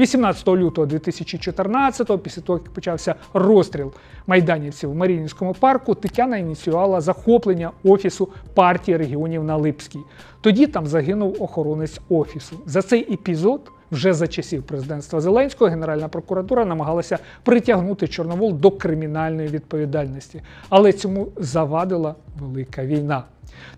18 лютого 2014-го, після того, як почався розстріл майданівців в Маріїнському парку, Тетяна ініціювала захоплення офісу партії регіонів на Липській. Тоді там загинув охоронець офісу. За цей епізод. Вже за часів президентства Зеленського Генеральна прокуратура намагалася притягнути Чорновол до кримінальної відповідальності, але цьому завадила велика війна.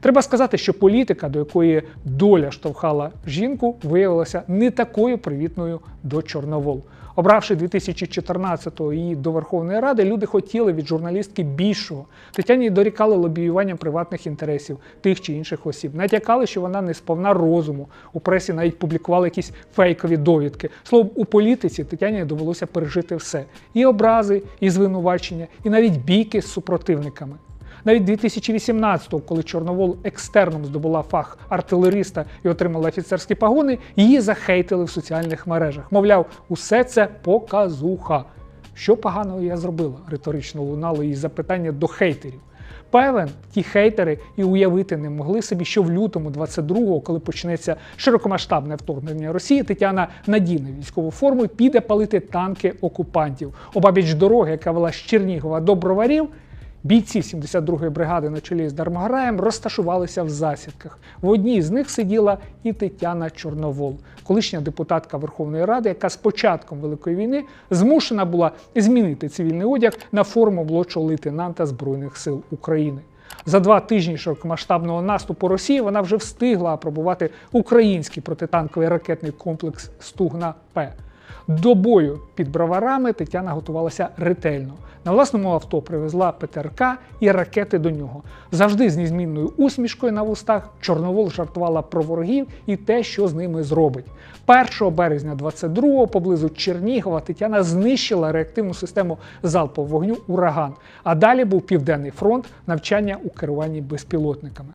Треба сказати, що політика, до якої доля штовхала жінку, виявилася не такою привітною до Чорновол. Обравши 2014-го її до Верховної Ради, люди хотіли від журналістки більшого. Тетяні дорікали лобіюванням приватних інтересів тих чи інших осіб. Натякали, що вона не сповна розуму. У пресі навіть публікували якісь фейкові довідки. Словом, у політиці Тетяні довелося пережити все: і образи, і звинувачення, і навіть бійки з супротивниками. Навіть 2018-го, коли Чорновол екстерном здобула фах артилериста і отримала офіцерські погони, її захейтили в соціальних мережах. Мовляв, усе це показуха. Що поганого я зробила? риторично лунало її запитання до хейтерів. Певен, ті хейтери і уявити не могли собі, що в лютому 22-го, коли почнеться широкомасштабне вторгнення Росії, Тетяна надіне військову форму піде палити танки окупантів. Обабіч дороги, яка вела з Чернігова до Броварів, Бійці 72-ї бригади на чолі з Дармограєм розташувалися в засідках. В одній з них сиділа і Тетяна Чорновол, колишня депутатка Верховної Ради, яка з початком Великої війни змушена була змінити цивільний одяг на форму молодшого лейтенанта Збройних сил України. За два тижні широкомасштабного наступу Росії вона вже встигла апробувати український протитанковий ракетний комплекс Стугна П. До бою під броварами Тетяна готувалася ретельно. На власному авто привезла ПТРК і ракети до нього. Завжди з незмінною усмішкою на вустах Чорновол жартувала про ворогів і те, що з ними зробить. 1 березня 22-го поблизу Чернігова Тетяна знищила реактивну систему залпового вогню Ураган. А далі був Південний фронт навчання у керуванні безпілотниками.